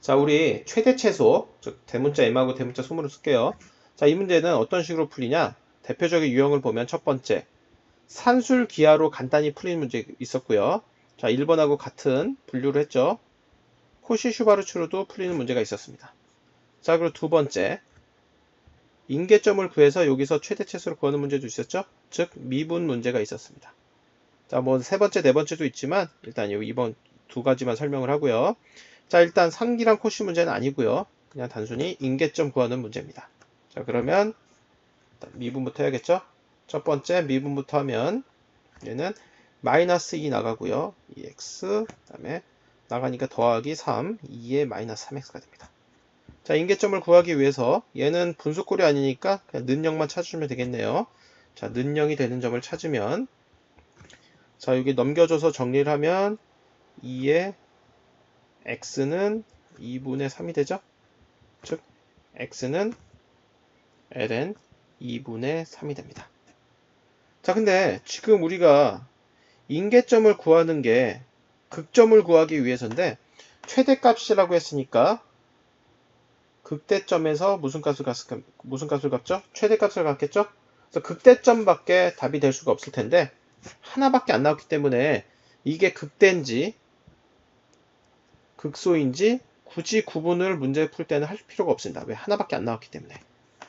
자, 우리 최대 최소, 즉 대문자 m하고 대문자 소문을 쓸게요. 자, 이 문제는 어떤 식으로 풀리냐? 대표적인 유형을 보면 첫 번째, 산술 기하로 간단히 풀리는 문제 있었고요. 자, 1번하고 같은 분류를 했죠. 코시 슈바르츠로도 풀리는 문제가 있었습니다. 자, 그리고 두 번째, 인계점을 구해서 여기서 최대 최소를 구하는 문제도 있었죠. 즉, 미분 문제가 있었습니다. 자, 뭐 세 번째, 네 번째도 있지만 일단 이 이번 두 가지만 설명을 하고요. 자, 일단 상기랑 코시 문제는 아니고요. 그냥 단순히 인계점 구하는 문제입니다. 자, 그러면 미분부터 해야겠죠? 첫 번째 미분부터 하면 얘는 마이너스 2 나가고요. 2x 그다음에 나가니까 더하기 3, 2에 마이너스 3x가 됩니다. 자, 인계점을 구하기 위해서 얘는 분수꼴이 아니니까 그냥 는영만 찾으면 되겠네요. 자, 는영이 되는 점을 찾으면 자, 여기 넘겨줘서 정리를 하면 2의 x는 2분의 3이 되죠? 즉, x는 ln 2분의 3이 됩니다. 자, 근데 지금 우리가 인계점을 구하는 게 극점을 구하기 위해서인데 최대값이라고 했으니까 극대점에서 무슨 값을 갔을 무슨 값을 갖죠? 최대값을 갖겠죠? 그래서 극대점밖에 답이 될 수가 없을 텐데 하나밖에 안 나왔기 때문에 이게 극대인지 극소인지 굳이 구분을 문제 풀 때는 할 필요가 없습니다. 왜 하나밖에 안 나왔기 때문에.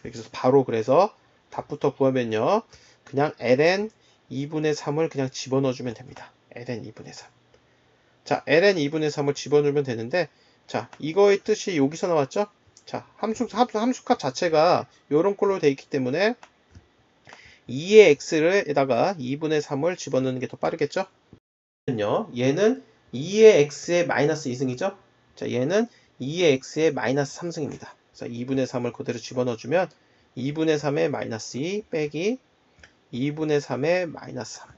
여기서 바로 그래서 답부터 구하면요. 그냥 ln 2분의 3을 그냥 집어넣어주면 됩니다. ln 2분의 3. 자, ln 2분의 3을 집어넣으면 되는데 자, 이거의 뜻이 여기서 나왔죠? 자, 함수, 함수값 자체가 이런 꼴로 되어 있기 때문에 2의 x를에다가 2분의 3을 집어넣는 게 더 빠르겠죠? 얘는 2의 x의 마이너스 2승이죠? 자, 얘는 2의 x의 마이너스 3승입니다. 그래서 2분의 3을 그대로 집어넣어주면 2분의 3의 마이너스 2 빼기 2분의 3의 마이너스 3.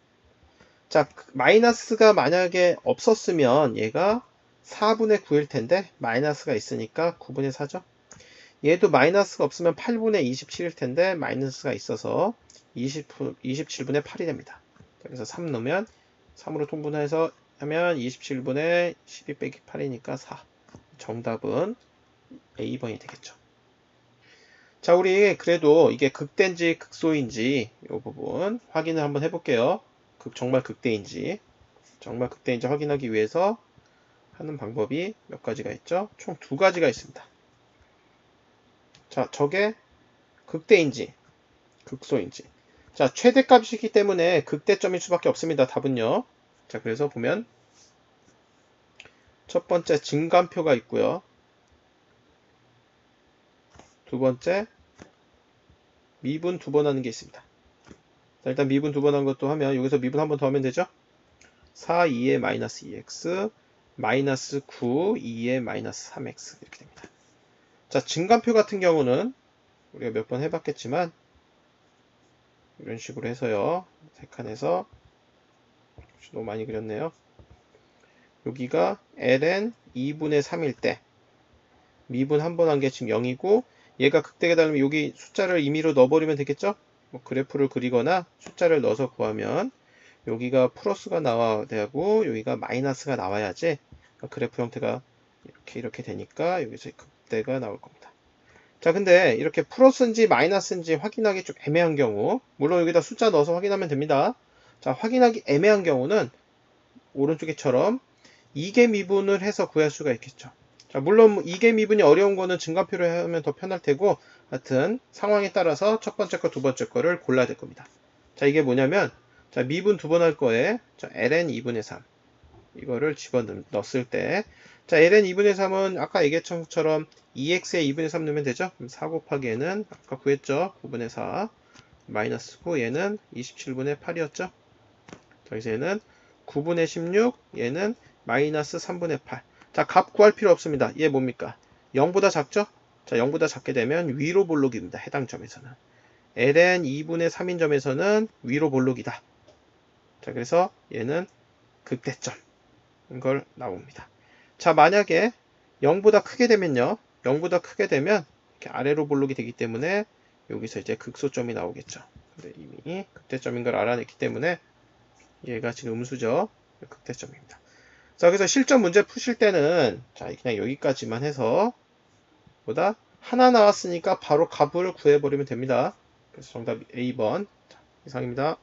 자, 마이너스가 만약에 없었으면 얘가 4분의 9일 텐데 마이너스가 있으니까 9분의 4죠. 얘도 마이너스가 없으면 8분의 27일 텐데 마이너스가 있어서 20, 27분의 8이 됩니다. 그래서 3 넣으면 3으로 통분해서 하면 27분의 12 빼기 8이니까 4. 정답은 A번이 되겠죠. 자, 우리 그래도 이게 극대인지 극소인지 이 부분 확인을 한번 해볼게요. 극, 정말 극대인지 정말 극대인지 확인하기 위해서 하는 방법이 몇 가지가 있죠? 총 두 가지가 있습니다. 자, 저게 극대인지 극소인지 자, 최대값이기 때문에 극대점일 수밖에 없습니다. 답은요. 자, 그래서 보면 첫 번째 증감표가 있고요. 두 번째 미분 두 번 하는 게 있습니다. 자, 일단 미분 두 번 한 것도 하면 여기서 미분 한 번 더 하면 되죠? 4, 2의 마이너스 2x 마이너스 9, 2의 마이너스 3x 이렇게 됩니다. 자, 증감표 같은 경우는 우리가 몇 번 해봤겠지만 이런 식으로 해서요. 세 칸에서 너무 많이 그렸네요. 여기가 ln 2분의 3일 때 미분 한 번 한 게 지금 0이고 얘가 극대가 달면 여기 숫자를 임의로 넣어버리면 되겠죠? 뭐 그래프를 그리거나 숫자를 넣어서 구하면 여기가 플러스가 나와야 되고 여기가 마이너스가 나와야지 그래프 형태가 이렇게 이렇게 되니까 여기서 극대가 나올 겁니다. 자 근데 이렇게 플러스인지 마이너스인지 확인하기 좀 애매한 경우 물론 여기다 숫자 넣어서 확인하면 됩니다. 자 확인하기 애매한 경우는 오른쪽에처럼 이계 미분을 해서 구할 수가 있겠죠. 자, 물론 이계 미분이 어려운 거는 증가표로 하면 더 편할 테고 하여튼 상황에 따라서 첫 번째 거, 두 번째 거를 골라야 될 겁니다. 자, 이게 뭐냐면 자, 미분 두 번 할 거에 자, ln 2분의 3 이거를 집어넣었을 때 자, ln 2분의 3은 아까 얘기했던 것처럼 2x에 2분의 3 넣으면 되죠? 그럼 4 곱하기 얘는 아까 구했죠? 9분의 4 마이너스 9 얘는 27분의 8이었죠? 자, 여기서 얘는 9분의 16 얘는 마이너스 3분의 8 자, 값 구할 필요 없습니다. 얘 뭡니까? 0보다 작죠? 자, 0보다 작게 되면 위로 볼록입니다. 해당 점에서는. ln 2분의 3인 점에서는 위로 볼록이다. 자, 그래서 얘는 극대점. 이걸 나옵니다. 자, 만약에 0보다 크게 되면요. 0보다 크게 되면 이렇게 아래로 볼록이 되기 때문에 여기서 이제 극소점이 나오겠죠. 근데 이미 극대점인 걸 알아냈기 때문에 얘가 지금 음수죠. 극대점입니다. 자, 그래서 실전 문제 푸실 때는 자, 그냥 여기까지만 해서 보다 하나 나왔으니까 바로 값을 구해버리면 됩니다. 그래서 정답 A번 자, 이상입니다.